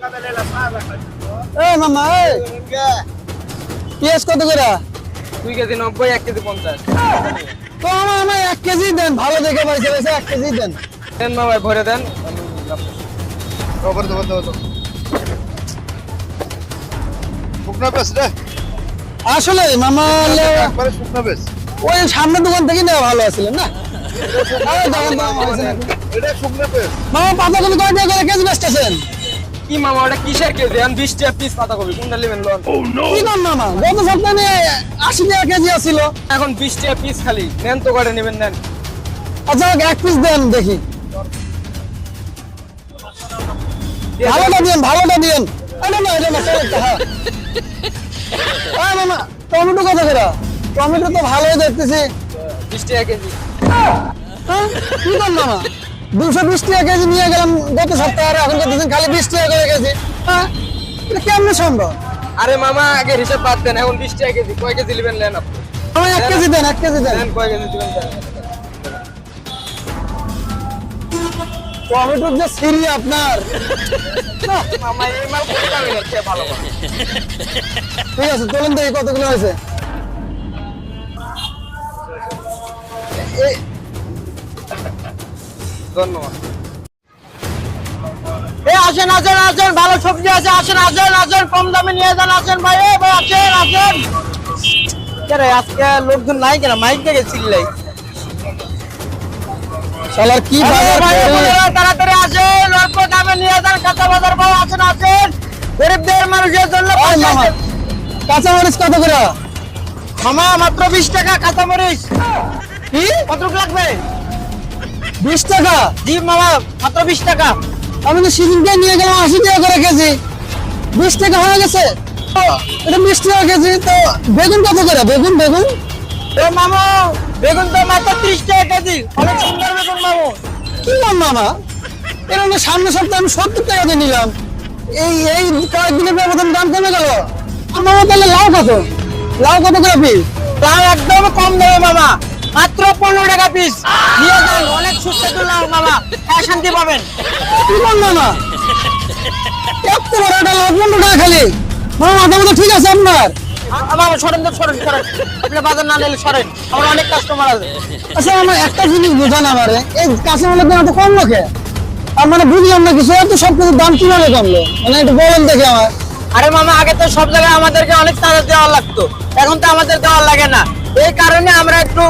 এ মামা এ। পেঁয়াজ কত করে? দুই কেজি নব্বই এক কেজি পঞ্চাশ। তো আমার আমার এক কেজি দেন ভালো দেখে এক কেজি দেন। দেন মামা ভরে দেন। খবর দেবো দেবো দেবো। শুকনো পেস রে। আসলে মামা একবারে শুকনো পেস ওই সামনের দোকান থেকে নেওয়া ভালো আছিল না? এটা শুকনো পেস মামা পাতাকপি কয় টাকা করে কেজি বেচতেছেন? কি মামা ওটা কিসের কেজি? আমি বিশ টাকা পিস পাতা কবি কোনটা নেবেন লোন কি কম মামা? গত সপ্তাহে আশি টাকা কেজি আছিল। এখন বিশ টাকা পিস খালি। নেন তো করে নেবেন নেন। আচ্ছা এক পিস দেন দেখি। ভালোটা ভালোটা দিন এটা না এটা না হ্যাঁ। মামা টমেটো কত করে? টমেটো তো ভালোই দেখতেছি। বিশ টাকা কেজি। হ্যাঁ? কি কম মামা? দুশো বিশ টাকা কেজি নিয়ে গেলাম গত সপ্তাহে এখন করতেছেন খালি বিশ টাকা করে কেজি হ্যাঁ? এটা কেমনে সম্ভব? আরে মামা আগে হিসাব বাদ দেন এখন বিশ টাকা কেজি কয় কেজি নেবেন নেন আপনি? আমার এক কেজি দেন এক কেজি দেন। কয় কেজি দিবেন দেন। টমেটোর যে সিরি আপনার। ঠিক আছে চলুন দেখি কতগুলো হয়েছে। ধন্যবাদ। এ আসেন আসেন আসেন ভালো সবজি আছে আসেন আসেন আসেন কম দামে নিয়ে যান আসেন ভাই এ ভাই আসেন আসেন। কেন আজকে লোকজন নাই কেন? মাইক থেকে চিল্লাই। শালার কি বাজার ভাই, করে? বোনেরা, তাড়াতাড়ি আসেন অল্প দামে নিয়ে যান কাঁচা বাজার ভাই আসেন আসেন। গরিবদের মানুষের জন্য ওই পাশে মামা। আছেন। কাঁচা মরিচ কত করে? মামা মাত্র বিশ টাকা কাঁচা মরিচ কি? কত লাগবে? বিশ টাকা। জি মামা মাত্র বিশ টাকা। আমি তো সিজনকে নিয়ে গেলাম আশি টাকা করে কেজি। বিশ টাকা হয়ে গেছে। তো এটা বিশ টাকা কেজি তো বেগুন কত করে? বেগুন বেগুন? এ মামু বেগুন তো মাত্র ত্রিশ টাকা কেজি। অনেক সুন্দর বেগুন মামু। কি নাম মামা? এর সামনে সপ্তাহে আমি সত্তর টাকা দিয়ে নিলাম। এই এই কয়েকদিনের ব্যবধান দাম কমে গেল। আমার তাহলে লাউ কত? লাউ কত করে পিস? লাউ একদম কম দামে মামা। মাত্র পনেরো টাকা পিস নিয়ে যান অনেক সুস্বাদু লাউ মামা হ্যাঁ শান্তি পাবেন। কি বল মামা এত বড় একটা লাউ পনেরো টাকা খালি। মামা মাথা মতো ঠিক আছে আপনার? আ- মামা সরেন তো সরেন সরেন। আপনি বাজার না নিলে সরেন। আমার অনেক কাস্টমার আছে। আচ্ছা আমার একটা জিনিস বোঝান আমারে। এই কাঁচামালের দাম এত কম আর মানে বুঝলাম না কিছু। এত সব কিছুর দাম কীভাবে কমলো? মানে একটু বলেন দেখে আমার আরে মামা আগে তো সব জায়গায় আমাদেরকে অনেক চার্জ দেওয়া লাগতো। এখন তো আমাদের দেওয়া লাগে না। এই কারণে আমরা একটু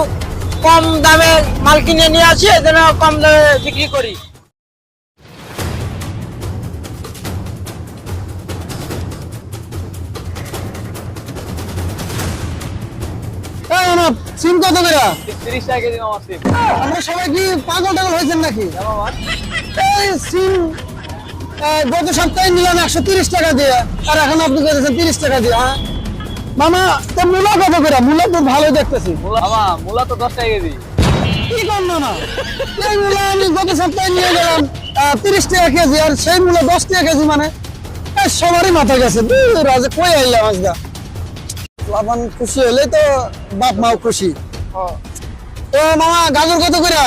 কম দামে মাল কিনে নিয়ে আসি জন্য কম দামে বিক্রি করি। সিম কত করে? তিরিশ টাকা কেজি মামা সিম। আমরা সবাই কি পাগল টাগল হয়েছেন নাকি? এই সিম গত সপ্তাহে নিলাম একশো তিরিশ টাকা দিয়ে আর এখন আপনি করেছেন তিরিশ টাকা দিয়ে হ্যাঁ? মামা তো মূলা কত করে? মূলা তো ভালো দেখতেছি। মূলা মামা মূলা তো দশ টাকা কেজি। কি কম মামা এই মূলা আমি গত সপ্তাহে নিয়ে গেলাম তিরিশ টাকা কেজি আর সেই মূলা দশ টাকা কেজি মানে সবারই মাথা গেছে। দূর আজ কই আইলাম আজকে? লাভান খুশি হলে তো বাপ মাও খুশি। তো মামা গাজর কত করে?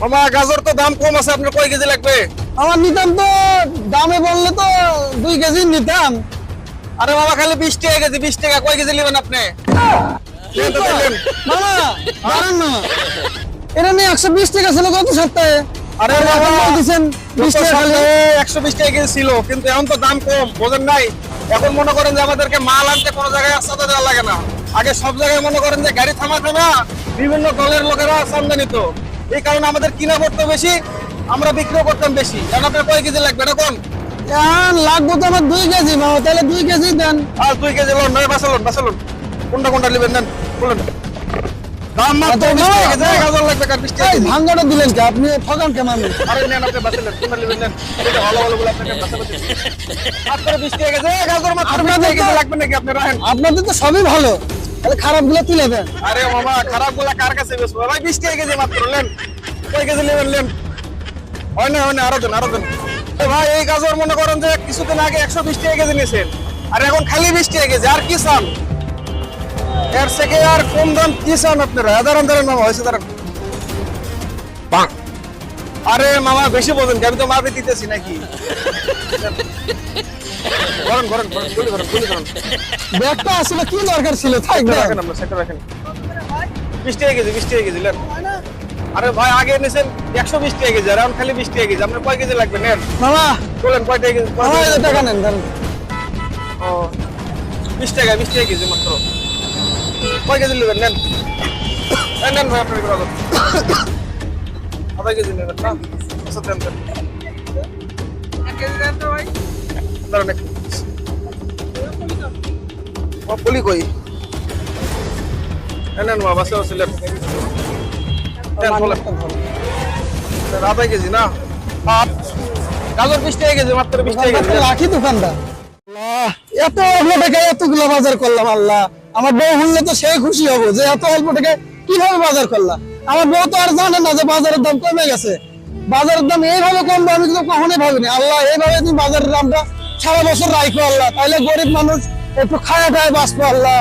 মামা গাজর তো দাম কম আছে আপনার কয় কেজি লাগবে? আমার নিতাম তো দামে বললে তো দুই কেজি নিতাম। আরে মামা খালি বিশ টাকা কেজি বিশ টাকা। কয় কেজি নেবেন আপনি। মামা দাঁড়ান না। এটা নিয়ে একশো বিশ টাকা ছিল গত সপ্তাহে। আরে এখন বাবা, বলতেছেন বিশ টাকা একশো বিশ টাকা কেজি ছিল কিন্তু এখন তো দাম কম বোঝেন নাই? এখন মনে করেন যে আমাদেরকে মাল আনতে কোনো জায়গায় দেওয়া লাগে না। আগে সব জায়গায় মনে করেন যে গাড়ি থামা থামা বিভিন্ন দলের লোকেরা সামনে নিত। এই কারণে আমাদের কিনা পড়তো বেশি আমরা বিক্রিও করতাম বেশি। এখন আপনার কয় কেজি লাগবে? এরকম এখন লাগবো তো আমার দুই কেজি মামা তাহলে দুই কেজি দেন। আর দুই কেজি লোন নয় বাসালুন বাসালুন কোনটা কোনটা নেবেন নেন বলুন। দাম মাত্র আচ্ছা, বিশ টাকা কেজি গাজর লাগবে কার বিশ টাকা ভাঙ্গাটা দিলেন কি? আপনি ঠকান কে মানুষ? আরে নেন আপনি বাসালেন কোনটা নেবেন নেন এটা ভালো ভালো বলে আপনাকে বাসালে মাত্র বিশ টাকা কেজি গাজর মাত্র বিশ টাকা লাগবে নাকি আপনি রাখেন আপনাদের তো সবই ভালো। তাহলে খারাপগুলো তুলে দেন। আরে মামা খারাপগুলা কার কাছে বেসবো ভাই বিশ টাকা কেজি মাত্র নেন। কয় কেজি নেবেন নেন। হয় না হয় না আরও দেন আরও দেন। ভাই এই গাজর মনে করেন যে কিছুদিন আগে একশো বিশ টাকা কেজি নিয়েছেন। আর এখন খালি বিশ টাকা কেজি আর কি চান? এর থেকে আর কম দাম কি চান আপনারা? দাঁড়ান দাঁড়ান মামা হয়েছে দাঁড়ান। আরে মামা বেশি কি? আমি তো মাপে দিতেছি নাকি? গুলি গুলি ব্যাগটা আসলে কি দরকার ছিল? থাক রাখেন আমরা সেটা রাখেন। বিশ টাকা কেজি বিশ টাকা কেজি নেন আরে ভাই আগে নিছেন একশো বিশ টাকা কেজি আর এখন খালি বিশ টাকা কেজি। আপনার কয় কেজি লাগবে নেন? মামা! বলেন কয় টাকা কেজি টাকা নেন ধরেন। ও বিশ টাকা বিশ টাকা কেজি মাত্র। কয় কেজি নেবেন নেন? নেন ভাই আপনার আধা কেজি নেবেন না? আচ্ছা দেন দেন। একটু। ও পুলি কই? নেন মা বাসে বাসে আধা কেজি না? গাজর বিশ টাকা কেজি মাত্র বিশ টাকা কেজি। লাখি দোকানদার। এত অল্প টাকায় এতগুলো বাজার করলাম আল্লাহ। আমার বউ শুনলে তো সে খুশি হব যে এত অল্প টাকায় কীভাবে বাজার করলাম আমার বউ তো আর জানে না যে বাজারের দাম কমে গেছে। বাজারের দাম এইভাবে কমবে আমি তো কখনোই ভাবিনি। আল্লাহ এইভাবে তুমি বাজারের দামটা সারা বছর রাখো আল্লাহ। তাইলে গরিব মানুষ একটু খায়া খায় বাঁচবো আল্লাহ।